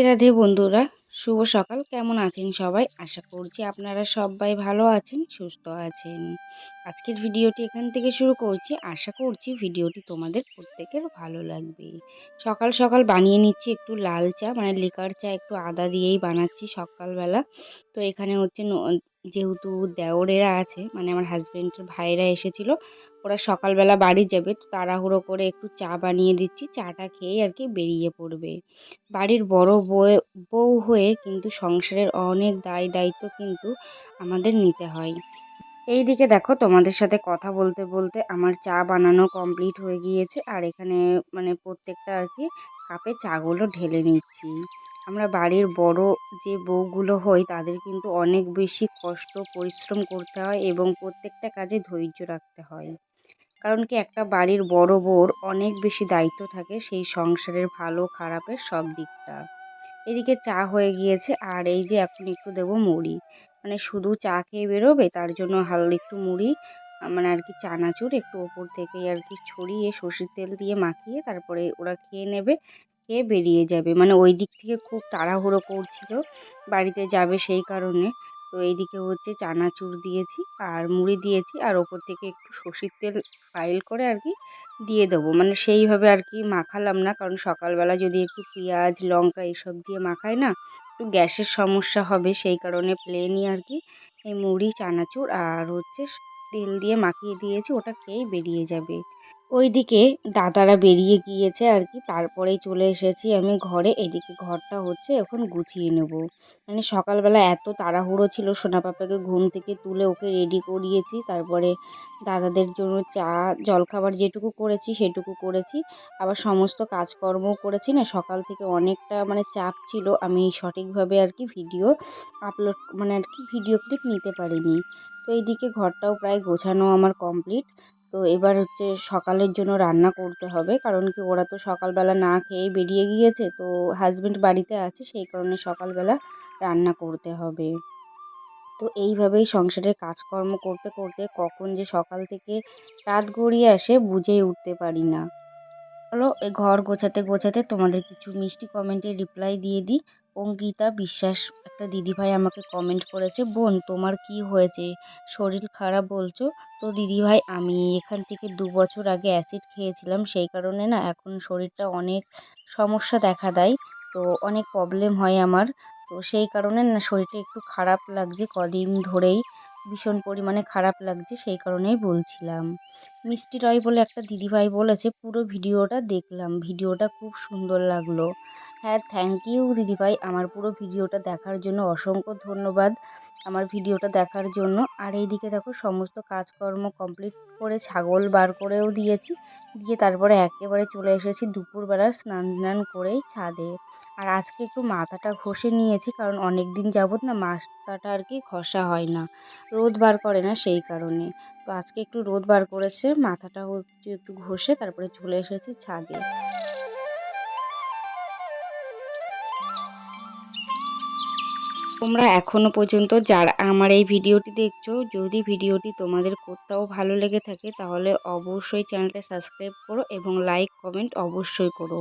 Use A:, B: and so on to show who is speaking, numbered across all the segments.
A: রাধে রাধে বন্ধুরা, শুভ সকাল। কেমন আছেন সবাই? আশা করছি আপনারা সবাই ভালো আছেন, সুস্থ আছেন। আজকের ভিডিওটি এখান থেকে শুরু করছি। আশা করছি ভিডিওটি তোমাদের প্রত্যেকের ভালো লাগবে। সকাল সকাল বানিয়ে নিচ্ছি একটু লাল চা মানে লিকার চা একটু আদা দিয়েই বানাচ্ছি সকালবেলা। তো এখানে হচ্ছে যেহেতু দেওরেরা আছে মানে আমার হাজব্যান্ডের ভাইরা এসেছিল ওরা সকালবেলা বাড়ি যাবে, তো তাড়াহুড়ো করে একটু চা বানিয়ে দিচ্ছি, চাটা খেয়েই আর কি বেরিয়ে পড়বে। বাড়ির বড় বউ বউ হয়ে কিন্তু সংসারের অনেক দায় দায়িত্ব কিন্তু আমাদের নিতে হয়। এই দিকে দেখো তোমাদের সাথে কথা বলতে বলতে আমার চা বানানো কমপ্লিট হয়ে গিয়েছে, আর এখানে মানে প্রত্যেকটা আর কি কাপে চাগুলো ঢেলে নিচ্ছি। আমরা বাড়ির বড় যে বউগুলো হই, তাদের কিন্তু অনেক বেশি কষ্ট, পরিশ্রম করতে হয় এবং প্রত্যেকটা কাজে ধৈর্য রাখতে হয়। কারণ কি একটা বাড়ির বড় বউর অনেক বেশি দায়িত্ব থাকে সেই সংসারের ভালো খারাপের সব দিকটা। এদিকে চা হয়ে গিয়েছে আর এই যে এখন একটু দেবো মুড়ি। মানে শুধু চা খেয়ে বেরোবে, তার জন্য হালকা একটু মুড়ি মানে আর কি চানাচুর একটু ওপর থেকেই আর কি ছড়িয়ে সর্ষের তেল দিয়ে মাখিয়ে তারপরে ওরা খেয়ে নেবে, খেয়ে বেরিয়ে যাবে। মানে ওই দিক থেকে খুব তাড়াহুড়ো করছিল, বাড়িতে যাবে সেই কারণে। তো এইদিকে হচ্ছে চানাচুর দিয়েছি আর মুড়ি দিয়েছি আর ওপর থেকে একটু সর্ষের তেল পাইল করে আর কি দিয়ে দেবো। মানে সেইভাবে আর কি মাখালাম না, কারণ সকালবেলা যদি একটু পেঁয়াজ, লঙ্কা এইসব দিয়ে মাখাই না, একটু গ্যাসের সমস্যা হবে। সেই কারণে প্লেনই আর কি এই মুড়ি, চানাচুর আর হচ্ছে তেল দিয়ে মাখিয়ে দিয়েছি, ওটা খেয়েই বেরিয়ে যাবে। ওইদিকে দাদারা বেরিয়ে গিয়েছে আর কি। তারপরেই চলে এসেছি আমি ঘরে। এদিকে ঘরটা হচ্ছে এখন গুছিয়ে নেব। মানে সকালবেলা এত তাড়াহুড়ো ছিল, সোনা পাপাকে ঘুম থেকে তুলে ওকে রেডি করিয়েছি। তারপরে দাদাদের জন্য চা, জলখাবার যেটুকু করেছি সেটুকু করেছি। আবার সমস্ত কাজকর্মও করেছি না, সকাল থেকে অনেকটা মানে চাপ ছিল। আমি সঠিকভাবে আর কি ভিডিও আপলোড মানে আর কি ভিডিও ক্লিপ নিতে পারিনি। তো এইদিকে ঘরটাও প্রায় গোছানো আমার কমপ্লিট তো এবার হচ্ছে সকালের জন্য রান্না করতে হবে। কারণ কি ওরা তো সকালবেলা না খেয়েই বেরিয়ে গিয়েছে, তো হাজব্যান্ড বাড়িতে আছে, সেই কারণে সকালবেলা রান্না করতে হবে। তো এইভাবেই সংসারের কাজকর্ম করতে করতে কখন যে সকাল থেকে রাত গড়িয়ে আসে বুঝেই উঠতে পারি না। এই ঘর গোছাতে গোছাতে তোমাদের কিছু মিষ্টি কমেন্টে রিপ্লাই দিয়ে দিই। অঙ্কিতা বিশ্বাস, একটা দিদিভাই আমাকে কমেন্ট করেছে, বোন, তোমার কি হয়েছে? শরীর খারাপ বলছো? তো দিদিভাই, আমি এখান থেকে দু বছর আগে অ্যাসিড খেয়েছিলাম, সেই কারণে না এখন শরীরটা অনেক সমস্যা দেখা দেয়, তো অনেক প্রবলেম হয় আমার। তো সেই কারণে না শরীরটা একটু খারাপ লাগছে, কদিন ধরেই ভীষণ পরিমাণে খারাপ লাগছে, সেই কারণেই বলছিলাম। মিষ্টি রয় বলে একটা দিদিভাই বলেছে, পুরো ভিডিওটা দেখলাম, ভিডিওটা খুব সুন্দর লাগল। হ্যাঁ থ্যাংক ইউ দিদিভাই। আমার পুরো ভিডিওটা দেখার জন্য অসংখ্য ধন্যবাদ আমার ভিডিওটা দেখার জন্য। আর এইদিকে দেখো, সমস্ত কাজকর্ম কমপ্লিট করে ছাগল বার করেও দিয়েছি। দিয়ে তারপরে একেবারে চলে এসেছি দুপুরবেলা স্নান টান করেই ছাদে। আর আজকে একটু মাথাটা ঘষে নিয়েছি, কারণ অনেক দিন যাবত না মাথাটা আর কি ঘষা হয় না। রোদ বার করে না সেই কারণে। তো আজকে একটু রোদ বার করেছে মাথাটা হচ্ছে একটু ঘষে তারপরে চলে এসেছি ছাদে। তোমরা এখনও পর্যন্ত যারা আমার এই ভিডিওটি দেখছ, যদি ভিডিওটি তোমাদের কোথাও ভালো লেগে থাকে, তাহলে অবশ্যই চ্যানেলটা সাবস্ক্রাইব করো এবং লাইক, কমেন্ট অবশ্যই করো।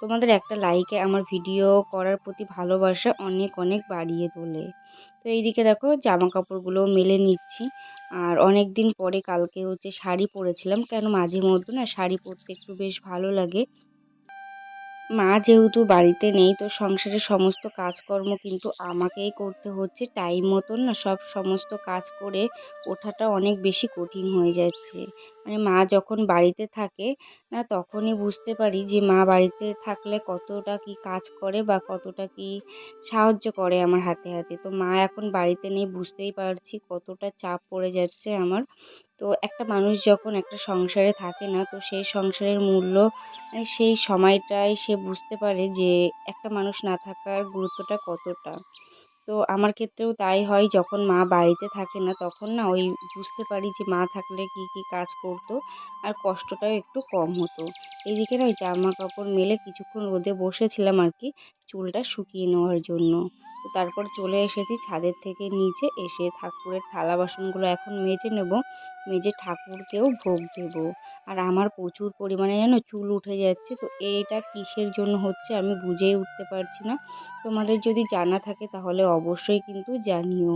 A: তোমাদের একটা লাইকে আমার ভিডিও করার প্রতি ভালোবাসা অনেক অনেক বাড়িয়ে তোলে। তো এইদিকে দেখো জামা কাপড়গুলো মেলে নিচ্ছি। আর অনেক দিন পরে কালকে হচ্ছে শাড়ি পরেছিলাম, কেন মাঝে মধ্যে না শাড়ি পরতে একটু বেশ ভালো লাগে। মা যেহেতু বাড়িতে নেই, তো সংসারের সমস্ত কাজকর্ম কিন্তু আমাকেই করতে হচ্ছে। টাইম মতন না সব সমস্ত কাজ করে ওঠাটা অনেক বেশি কঠিন হয়ে যাচ্ছে। মানে মা যখন বাড়িতে থাকে না, তখনই বুঝতে পারি যে মা বাড়িতে থাকলে কতটা কি কাজ করে বা কতটা কি সাহায্য করে আমার হাতে হাতে। তো মা এখন বাড়িতে নেই, বুঝতেই পারছি কতটা চাপ পড়ে যাচ্ছে আমার। তো একটা মানুষ যখন একটা সংসারে থাকে না, তো সেই সংসারের মূল্য সেই সময়টায় সে বুঝতে পারে যে একটা মানুষ না থাকার গুরুত্বটা কতটা। তো আমার ক্ষেত্রেও তাই হয় যখন মা বাড়িতে থাকে না তখন না ওই বুঝতে পারি যে মা থাকলে কি কি কাজ করতো আর কষ্টটাও একটু কম হতো। এদিকে না ওই জামা কাপড় মেলে কিছুক্ষণ রোদে বসেছিলাম আর কি চুলটা শুকিয়ে নেওয়ার জন্য। তো তারপর চলে এসেছি ছাদের থেকে নিচে এসে ঠাকুরের থালা বাসনগুলো এখন মেজে নেব। মেজে ঠাকুরকেও ভোগ দেব। আর আমার প্রচুর পরিমাণে যেন চুল উঠে যাচ্ছে, তো এইটা কিসের জন্য হচ্ছে আমি বুঝেই উঠতে পারছি না। তোমাদের যদি জানা থাকে তাহলে অবশ্যই কিন্তু জানিও।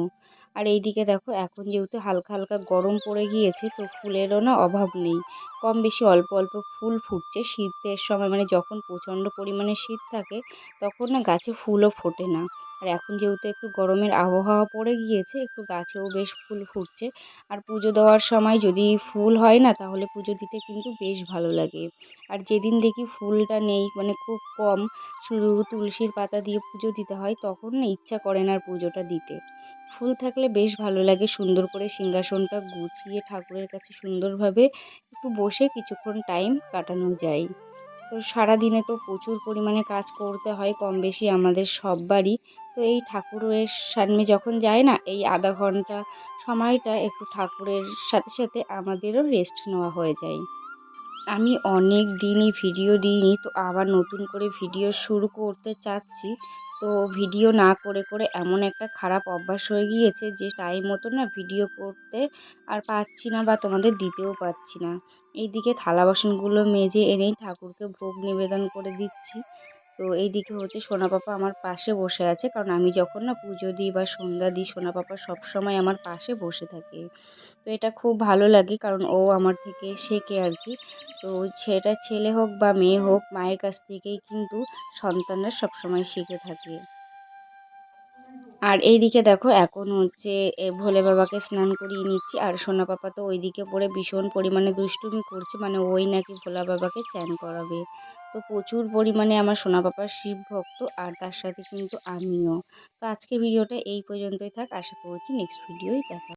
A: আর এইদিকে দেখো, এখন যেহেতু হালকা হালকা গরম পড়ে গিয়েছে, তো ফুলেরও না অভাব নেই। কম বেশি অল্প অল্প ফুল ফুটছে। শীতের সময় মানে যখন প্রচণ্ড পরিমাণে শীত থাকে, তখন না গাছে ফুলও ফোটে না। আর এখন যেহেতু একটু গরমের আবহাওয়া পড়ে গিয়েছে, একটু গাছেও বেশ ফুল ফুটছে। আর পুজো দেওয়ার সময় যদি ফুল হয় না, তাহলে পুজো দিতে কিন্তু বেশ ভালো লাগে। আর যেদিন দেখি ফুলটা নেই মানে খুব কম, শুধু তুলসীর পাতা দিয়ে পুজো দিতে হয়, তখন না ইচ্ছা করে না আর পুজোটা দিতে। ফুল থাকলে বেশ ভালো লাগে, সুন্দর করে সিংহাসনটা গুছিয়ে ঠাকুরের কাছে সুন্দরভাবে একটু বসে কিছুক্ষণ টাইম কাটানো যায়। তো সারাদিনে তো প্রচুর পরিমাণে কাজ করতে হয়, কম বেশি আমাদের সববারই তো এই ঠাকুরের সামনে যখন যায় না, এই আধা ঘণ্টা সময়টা একটু ঠাকুরের সাথে সাথে আমাদেরও রেস্ট নেওয়া হয়ে যায়। আমি অনেক দিনই ভিডিও দিইনি, তো আবার নতুন করে ভিডিও শুরু করতে চাচ্ছি। তো ভিডিও না করে করে এমন একটা খারাপ অভ্যাস হয়ে গিয়েছে যে টাইম মতো না ভিডিও করতে আর পাচ্ছি না বা তোমাদের দিতেও পারছি না। এইদিকে থালা বাসনগুলো মেজে এনেই ঠাকুরকে ভোগ নিবেদন করে দিচ্ছি। তো এইদিকে হচ্ছে সোনা পাপা আমার পাশে বসে আছে। কারণ আমি যখন না পুজো দিই বা সন্ধ্যা দিই, সোনা পাপা সবসময় আমার পাশে বসে থাকে। তো এটা খুব ভালো লাগে কারণ ও আমার থেকে শেখে আর কি তো সেটা ছেলে হোক বা মেয়ে হোক, মায়ের কাছ থেকেই কিন্তু সন্তানরা সবসময় শিখে থাকে। আর এইদিকে দেখো, এখন হচ্ছে ভোলে বাবাকে স্নান করিয়ে নিচ্ছি। আর সোনা পাপা তো ওইদিকে পড়ে ভীষণ পরিমাণে দুষ্টুমি করছে। মানে ওই নাকি ভোলা বাবাকে চ্যান করাবে। তো প্রচুর পরিমাণে আমার সোনা পাপার শিব ভক্ত আর তার সাথে কিন্তু আমিও। তো আজকে ভিডিওটা এই পর্যন্তই থাক। আশা করছি নেক্সট ভিডিওই দেখা